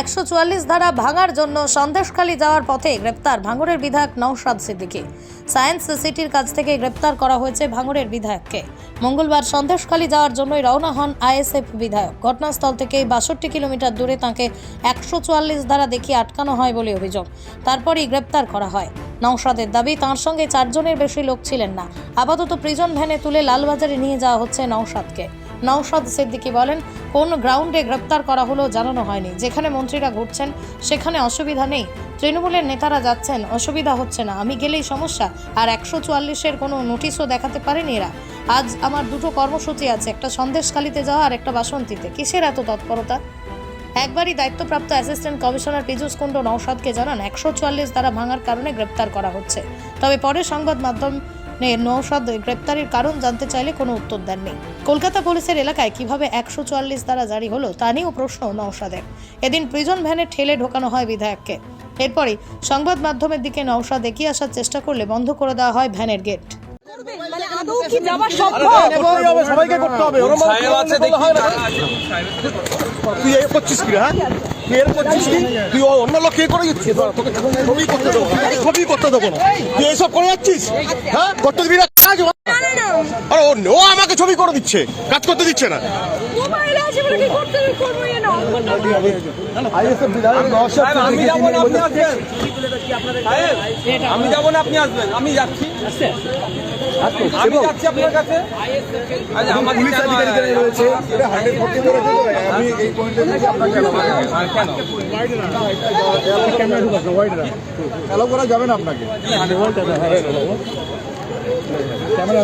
একশো চুয়াল্লিশ ধারা ভাঙার জন্য সন্দেশখালী যাওয়ার পথে গ্রেপ্তার ভাঙড়ের বিধায়ক নৌশাদ সিদ্দিকী। সায়েন্স সিটির কাছ থেকে গ্রেপ্তার করা হয়েছে ভাঙড়ের বিধায়ককে। মঙ্গলবার সন্দেশখালী যাওয়ার জন্যই রওনা হন আইএসএফ বিধায়ক। ঘটনাস্থল থেকে বাষট্টি কিলোমিটার দূরে তাঁকে একশো চুয়াল্লিশ ধারা দেখিয়ে আটকানো হয় বলে অভিযোগ। তারপরই গ্রেপ্তার করা হয়। নৌশাদের দাবি, তাঁর সঙ্গে চারজনের বেশি লোক ছিলেন না। আপাতত প্রিজন ভ্যানে তুলে লালবাজারে নিয়ে যাওয়া হচ্ছে নৌশাদকে নৌশাদ সিদ্দিকী বলেন, কোন গ্রাউন্ডে গ্রেপ্তার করা হলো জানানো হয়নি। যেখানে মন্ত্রীরা ঘুরছেন, সেখানে অসুবিধা নেই। তৃণমূলের নেতারা যাচ্ছেন, অসুবিধা হচ্ছে না। আমি গেলেই সমস্যা। আর একশো চুয়াল্লিশের কোনো নোটিশও দেখাতে পারেনি এরা। আজ আমার দুটো কর্মসূচি আছে, একটা সন্দেশখালিতে যাওয়া আর একটা বাসন্তীতে। কিসের এত তৎপরতা? একবারই দায়িত্বপ্রাপ্ত অ্যাসিস্ট্যান্ট কমিশনার পীযূষ কুণ্ডু নৌসাদকে জানান, একশো চুয়াল্লিশ দ্বারা ভাঙার কারণে গ্রেপ্তার করা হচ্ছে। তবে পরে সংবাদ মাধ্যমে নৌসাদ গ্রেপ্তারের কারণ জানতে চাইলে কোনো উত্তর দেননি। কলকাতা পুলিশের এলাকায় কীভাবে একশো চুয়াল্লিশ দ্বারা জারি হলো তা নিয়েও প্রশ্ন নৌসাদের এদিন প্রিজন ভ্যানে ঠেলে ঢোকানো হয় বিধায়ককে। এরপরে সংবাদ মাধ্যমের দিকে নৌসাদ এগিয়ে আসার চেষ্টা করলে বন্ধ করে দেওয়া হয় ভ্যানের গেট। মানে আদৌ কি যাওয়া সম্ভব? সবাইকে করতে হবে। তুই করছিস কি হ্যাঁ? তুই এর করছিস কি? তুই ও অন্য লোক কে করে দিচ্ছিস? তোকে ছবি করতে দেবো। ছবি করতে দেবো। না। তুই এইসব করে যাচ্ছিস? হ্যাঁ? করতে দিবি না? কাজ আরে ও ও আমাকে ছবি করে দিচ্ছে। কাজ করতে দিচ্ছে না। আমি যাব না আপনি আসবেন। আমি যাচ্ছি। পুলিশ কেন- রয়েছে এটা হান্ড্রেড ফোর্টি করে আমি এই পয়েন্টে আপনাকে অ্যালাউ করা যাবে না আপনাকে? ক্যামেরা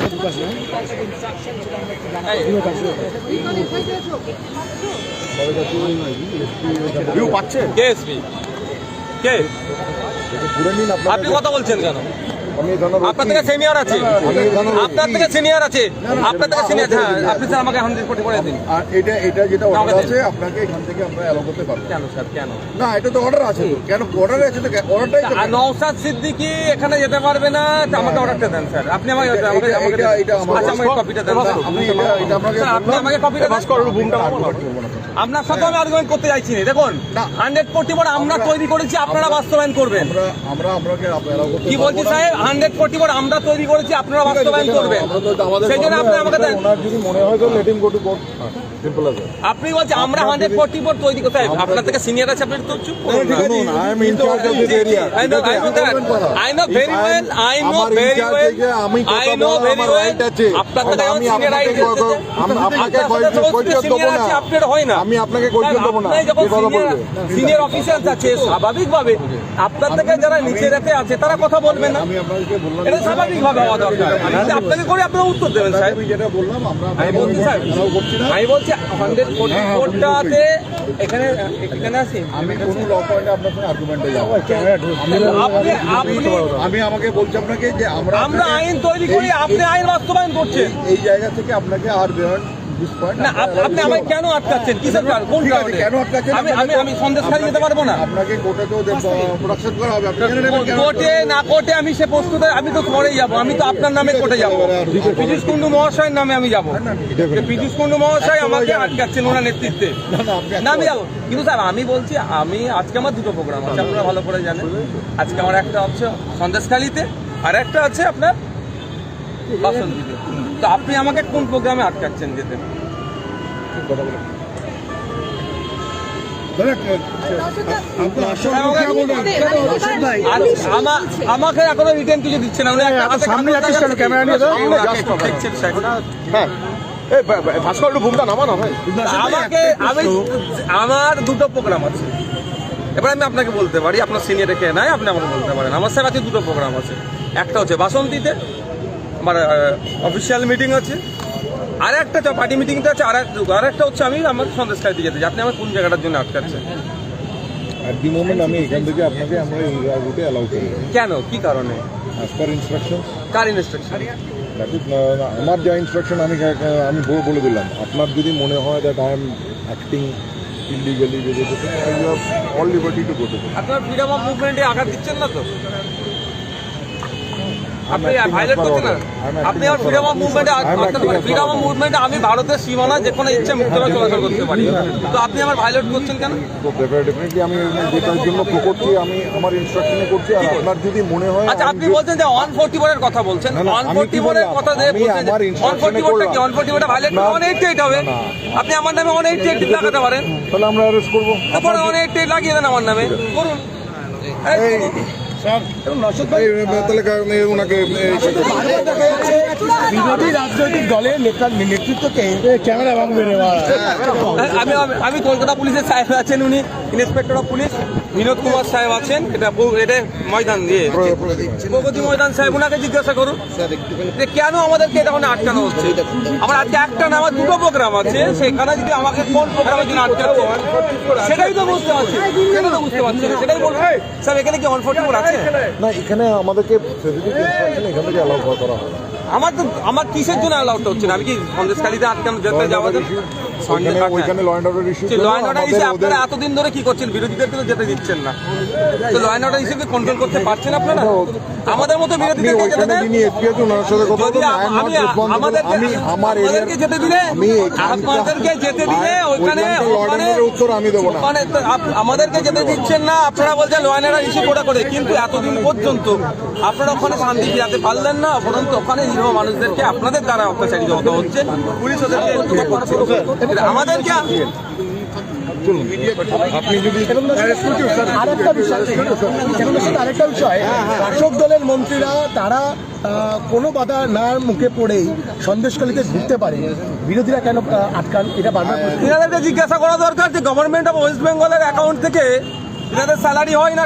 ভিউ পাচ্ছে? কে এসপি আপনি কথা বলছেন কেন? আপনার থেকে সিনিয়র আছে। এখানে আপনার থেকে সিনিয়র আছে। আপনার থেকে সিনিয়র হ্যাঁ আপনি স্যার আমাকে হান্ড্রেড কোটি করে দিন। আর এটা এটা যেটা অর্ডার আছে আপনাকে এখান থেকে আমরা অ্যালাউ করতে পারব। কেন স্যার কেন? না এটা তো অর্ডার আছে তো। কেন অর্ডার আছে তো? অর্ডারটাই নওশাদ সিদ্দিকি এখানে যেতে পারবে না আমাকে অর্ডারটা দেন স্যার। আপনি আমাকে আমাকে আমাকে এটা- আচ্ছা আমাকে কপিটা দেন আপনি এটা এটা আপনি আমাকে কপিটা দেন। আপনার সাথে আমি আর্গুমেন্ট করতে চাইছি না। দেখুন। হান্ড্রেড কোটি বোর্ড আমরা তৈরি করেছি আপনারা বাস্তবায়ন করবেন। কি বলছি। সাহেব? হান্ড্রেড কোটি বোর্ড আমরা তৈরি করেছি আপনারা বাস্তবায়ন করবেন। সেই জন্য আপনি আমাকে মনে হয় আপনি বলছেন আমরা হান্ড্রেড তৈরি আপনার থেকে সিনিয়র আছে আপনি তো চুপ। না। আই আপনার থেকে আমি আপনাকে আছে। আপনাকে কৈফিয়ত দেবো না। আপনার হয় না। আমি আপনাকে কৈফিয়ত দেবো না। স্বাভাবিকভাবে আপনার থেকে যারা নিচে রেতে আছে তারা কথা বলবে না। আমি আপনাকে বললাম এটা স্বাভাবিক হওয়া দরকার। আপনাকে করে আপনারা উত্তর দেবেন স্যার। আমি যেটা বললাম আমরা আমি বলছি স্যার। allow করছি না আমি বলছি হান্ড্রেড হ্যাঁ, হ্যাঁ, এখানে এখানে আছি? আমি কোন ল পয়েন্টে আপনার সঙ্গে আর্গুমেন্টে যাব। আপনি আপনি আমি আমাকে বলছি আপনাকে যে আমরা আমরা আইন তৈরি করি আপনি আইন বাস্তবায়ন করছেন। এই জায়গা থেকে আপনাকে আর বিয়ন্ড না আপনি আমাকে কেন আটকাচ্ছেন? কিসের কারণ? কোন কারণে? কেন আটকাচ্ছেন? আমি আমি আমি সন্দেশ খালি যেতে পারব না। আপনাকে কোর্টে তো প্রোডাকশন করা হবে আপনি জেনে নেবেন কেন কোর্টে না কোর্টে আমি সে প্রস্তুত আমি তো পরেই যাব আমি তো আপনার নামে কোর্টে যাব। পীযুষ কুণ্ডু মহাশয়ের নামে আমি যাব। পীযুষ কুণ্ডু মহাশয় আমাকে আটকাচ্ছেন ওনার নেতৃত্বে। না আমি যাব। কিন্তু স্যার আমি বলছি আমি আজকে আমার দুটো প্রোগ্রাম আছে আপনারা ভালো করে জানেন। আজকে আমার একটা হচ্ছে সন্দেশখালিতে আর একটা আছে আপনার বাসন্তীতে তো আপনি আমাকে কোন প্রোগ্রামে আটকাচ্ছেন যেতে? আমাকে এখনও রিটার্ন কিছু দিচ্ছে না। উনি একটা হাতে সামনে কাগজ কেন? ক্যামেরা নিয়ে। হ্যাঁ। ভাস্কর একটু ভূমিকা নামা না ভাই আমাকে আমি আমার দুটো প্রোগ্রাম আছে। এবার আমি আপনাকে বলতে পারি আপনার সিনিয়র কে নাই আপনি আমাকে বলতে পারেন। আমার স্যার আছে দুটো প্রোগ্রাম আছে। একটা হচ্ছে বাসন্তীতে আমার অফিসিয়াল মিটিং আছে। আর একটা পার্টি মিটিংটা আছে আর এক- আর একটা হচ্ছে আমি আমার সন্দেশ খাইতে যেতে। আপনি আমার কোন জায়গাটার জন্য আটকাচ্ছেন? অ্যাট দি মোমেন্ট আমি এখান থেকে আপনাকে আমরা এই রুটে অ্যালাউ করি। কেন? কি কারণে? অ্যাজ পার ইনস্ট্রাকশন কার ইনস্ট্রাকশন আমার যা ইনস্ট্রাকশন আমি আমি বলে দিলাম। আপনার যদি মনে হয় that I am acting illegally যদি অল লিবার্টি টু আপনার ফ্রিডম অফ মুভমেন্টে আঘাত দিচ্ছেন না তো? আপনি ভাইলেট করছেন না? আপনি আমার ফ্রিডম অফ মুভমেন্টে ফ্রিডম অফ মুভমেন্টে আমি ভারতের সীমানা যে কোনো ইচ্ছে মুক্তভাবে চলাচল করতে পারি। তো আপনি আমার ভাইলেট করছেন কেন? তো ডেফিনেটলি আমি যেটার জন্য করছি আমি আমার ইনস্ট্রাকশনে করছি আর আপনার যদি মনে হয় আচ্ছা আপনি বলছেন যে ওয়ান ফোর্টি বোর্ডের কথা বলছেন। ওয়ান ফোর্টি বললাম? কথা দিয়ে বলছেন ওয়ান ফোর্টি instruction-এ কি? ওয়ান ফোর্টি বোর্ডে ভাইলেট ওয়ান এইটটি এইট হবে। আপনি আমার নামে ওয়ান এইটটি এইট লাগাতে পারেন। তাহলে আমরা অ্যারেস্ট করব? তারপরে ওয়ান এইটটি এইট লাগিয়ে দেন আমার নামে। করুন। বিরোধী রাজনৈতিক দলের নেতৃত্বকে ক্যামেরা ভাঙবে আমি আমি- আমি কলকাতা পুলিশের সাহেব আছেন উনি। Inspector of police Binod Kumar সাহেব আছেন। এটা এটা ময়দান দিয়ে প্রগতি ময়দান সাহেব ওনাকে জিজ্ঞাসা করুন। যে কেন আমাদেরকে এটা ওখানে আটকানো হচ্ছে? আমার আজকে একটা না আমার দুটো প্রোগ্রাম আছে। সেখানে যদি আমাকে কোন প্রোগ্রামের জন্য আটকাচ্ছে সেটাই তো বুঝতে পারছি। সেটাই তো বুঝতে পারছি। না, সেটাই বলব। স্যার এখানে কি ওয়ান আছে? না এখানে আমাদেরকে এখান থেকে অ্যালাউ করা হয়। আমার তো আমার কিসের জন্য অ্যালাউডটা হচ্ছে না? আমি কি সন্দেশকারীতে আটকানো যেতে যাওয়া ওইখানে ওইখানে law and order issue law and order হিসেবে আপনারা এতদিন ধরে কি করছেন? বিরোধীদেরকে তো যেতে দিচ্ছেন না। তো ল অ্যান্ড অর্ডার হিসেবে কন্ট্রোল করতে পারছেন আপনারা? আমাদের মতো বিরোধীদেরকে যেতে দেন? ওনার সাথে কথা বলুন আমি আমাদেরকে আমি আমার আমাদেরকে যেতে দিলে আমি আপনাদেরকে যেতে দিলে ওইখানে ওইখানকার law and ওখানে উত্তর আমি দেবো না। ওখানে আমাদেরকে যেতে দিচ্ছেন না আপনারা বলছেন ল অ্যান্ড অর্ডার ইস্যু করে করে কিন্তু এতদিন পর্যন্ত আপনারা ওখানে শান্তি ফিরাতে পারলেন না উপরন্তু ওখানে নিরীহ মানুষদেরকে আপনাদের দ্বারা অত্যাচারিত হতে হচ্ছে। পুলিশ ওদেরকে করছে। আমাদেরকে আপনি আরেকটা বিষয় আরেকটা বিষয়। শাসক দলের মন্ত্রীরা তারা কোনো বাধা না মুখে পড়েই সন্দেশকালীতে ঘুরতে পারে। বিরোধীরা কেন আটকান? এটা বারবার এনাদেরকে জিজ্ঞাসা করা দরকার যে গভর্নমেন্ট অফ ওয়েস্ট বেঙ্গলের অ্যাকাউন্ট থেকে এনাদের স্যালারি হয় না